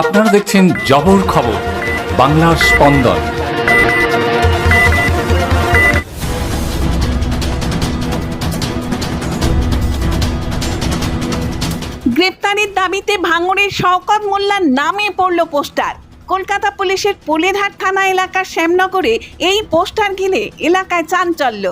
আপনারা দেখছেন জবর খবর, বাংলার স্পন্দন। গ্রেপ্তারের দাবিতে ভাঙড়ের শওকত মোল্লার নামে পড়ল পোস্টার। কলকাতা পুলিশের পোলেরহাট থানা এলাকার শ্যামনগরে এই পোস্টার ঘিরে এলাকায় চাঞ্চল্য।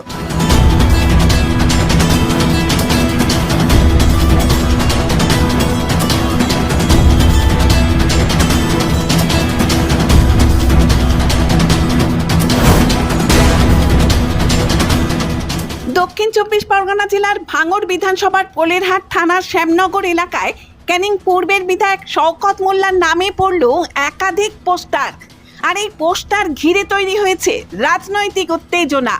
দক্ষিণ চব্বিশ পরগনা জেলার ভাঙড় বিধানসভার পোলেরহাট থানার শ্যামনগর এলাকায় ক্যানিং পূর্বের বিধায়ক শওকত মোল্লার নামে পড়ল একাধিক পোস্টার। আর এই পোস্টার ঘিরে তৈরি হয়েছে রাজনৈতিক উত্তেজনা।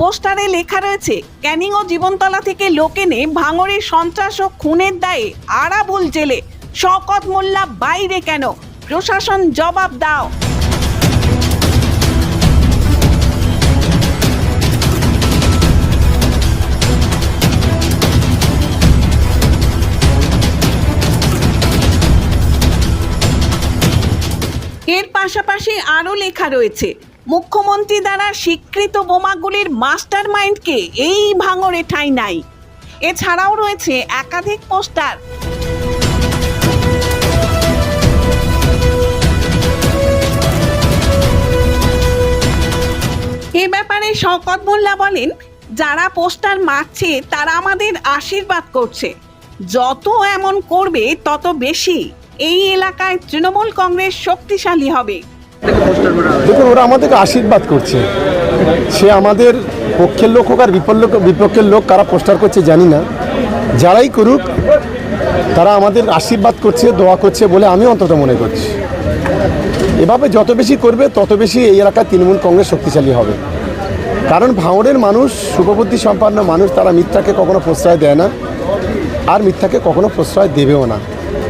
পোস্টারে লেখা রয়েছে, ক্যানিং ও জীবনতলা থেকে লোক এনে ভাঙড়ের সন্ত্রাস ও খুনের দায়ে আরাবুল জেলে। শওকত মোল্লা বাইরে কেন? প্রশাসন জবাব দাও। এর পাশাপাশি আরও লেখা রয়েছে, মুখ্যমন্ত্রী দ্বারা স্বীকৃত বোমাগুলির মাস্টার মাইন্ডকে এই ভাঙরে ঠাঁই নাই। এছাড়াও রয়েছে একাধিক পোস্টার। এ ব্যাপারে শওকত মোল্লা বলেন, যারা পোস্টার মারছে, তারা আমাদের আশীর্বাদ করছে। যত এমন করবে, তত বেশি। এই এলাকায় তৃণমূল কংগ্রেস শক্তিশালী হবে। দেখুন, ওরা আমাদেরকে আশীর্বাদ করছে। সে আমাদের পক্ষের লোক হোক আর বিপল- বিপক্ষের লোক কারা পোস্টার করছে জানি না। যারাই করুক, তারা আমাদের আশীর্বাদ করছে, দোয়া করছে বলে আমি অন্তত মনে করছি। এভাবে যত বেশি করবে, তত বেশি এই এলাকায় তৃণমূল কংগ্রেস শক্তিশালী হবে। কারণ ভাঙড়ের মানুষ শুভবুদ্ধি সম্পন্ন মানুষ, তারা মিথ্যাকে কখনো প্রশ্রয় দেয় না। আর মিথ্যাকে কখনো প্রশ্রয় দেবেও না।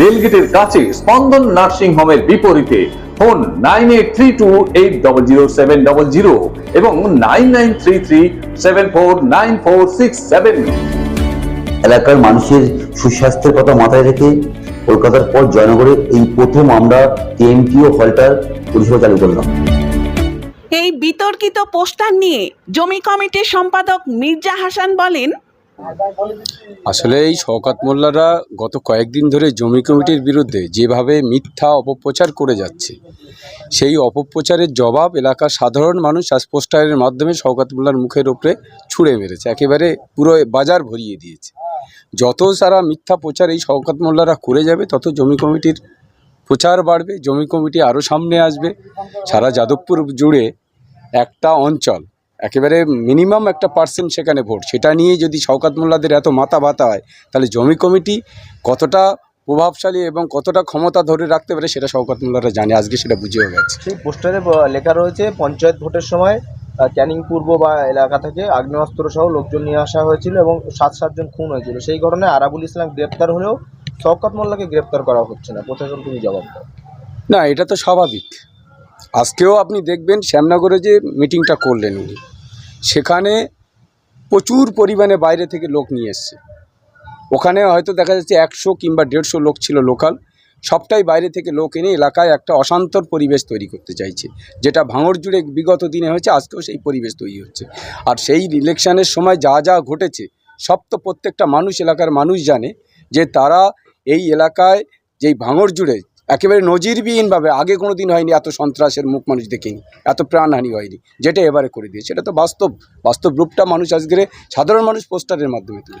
রেলগেটের কাছে স্পন্দন নার্সিং হোমের বিপরীতে phone nine eight three two eight double zero seven double zero এবং nine nine three three seven four nine four six seven. এলাকার মানুষের সুস্বাস্থ্যের কথা মাথায় রেখে কলকাতার পর জয়নগরে এই প্রথম আমরা কেএমটি ও হলটার পরিষেবা চালু করলাম। এই বিতর্কিত পোস্টার নিয়ে জমি কমিটির সম্পাদক মির্জা হাসান বলেন আসলে এই শওকাত মোল্লারা গত কয়েকদিন ধরে জমি কমিটির বিরুদ্ধে যেভাবে মিথ্যা অপপ্রচার করে যাচ্ছে, সেই অপপ্রচারের জবাব এলাকার সাধারণ মানুষ আজ পোস্টারের মাধ্যমে শওকাত মোল্লার মুখের ওপরে ছুঁড়ে মেরেছে, একেবারে পুরো বাজার ভরিয়ে দিয়েছে। যত সারা মিথ্যা প্রচার এই শওকাত মোল্লারা করে যাবে, তত জমি কমিটির প্রচার বাড়বে, জমি কমিটি আরও সামনে আসবে। সারা যাদবপুর জুড়ে একটা অঞ্চল একেবারে মিনিমাম একটা পার্সেন্ট সেখানে ভোট। সেটা নিয়ে যদি শওকাত মোল্লাদের এত মাথা ব্যথা হয় তাহলে জমি কমিটি কতটা প্রভাবশালী এবং কতটা ক্ষমতা ধরে রাখতে পারে সেটা শওকাত মোল্লারা জানে আজকে সেটা বুঝেও গেছে। সেই পোস্টারে লেখা রয়েছে পঞ্চায়েত ভোটের সময় ক্যানিং পূর্ব বা এলাকা থেকে আগ্নেয়াস্ত্র সহ লোকজন নিয়ে আসা হয়েছিল এবং সাত সাতজন খুন হয়েছিল। সেই ঘটনায় আরাবুল ইসলাম গ্রেপ্তার হলেও শওকত মোল্লাকে গ্রেপ্তার করা হচ্ছে না। প্রশাসন তুমি জবাব দাও। না এটা তো স্বাভাবিক। আজকেও আপনি দেখবেন শ্যামনগরে যে মিটিংটা করলেন উনি সেখানে প্রচুর পরিমাণে বাইরে থেকে লোক নিয়ে এসছে। ওখানে হয়তো দেখা যাচ্ছে একশো কিংবা দেড়শো লোক ছিল লোকাল। সবটাই বাইরে থেকে লোক এনে এলাকায় একটা অশান্তর পরিবেশ তৈরি করতে চাইছে। যেটা ভাঙড় জুড়ে বিগত দিনে হয়েছে, আজকেও সেই পরিবেশ তৈরি হচ্ছে। আর সেই ইলেকশনের সময় যা যা ঘটেছে, সব তো প্রত্যেকটা মানুষ, এলাকার মানুষ জানে যে তারা এই এলাকায় যেই ভাঙড় জুড়ে একেবারে নজিরবিহীনভাবে, আগে কোনো দিন হয়নি এত সন্ত্রাসের মুখ মানুষ দেখেনি, এত প্রাণহানি হয়নি যেটা এবারে করে দিয়েছে এটা তো বাস্তব বাস্তব রূপটা মানুষ আজকে সাধারণ মানুষ পোস্টারের মাধ্যমে তুলে।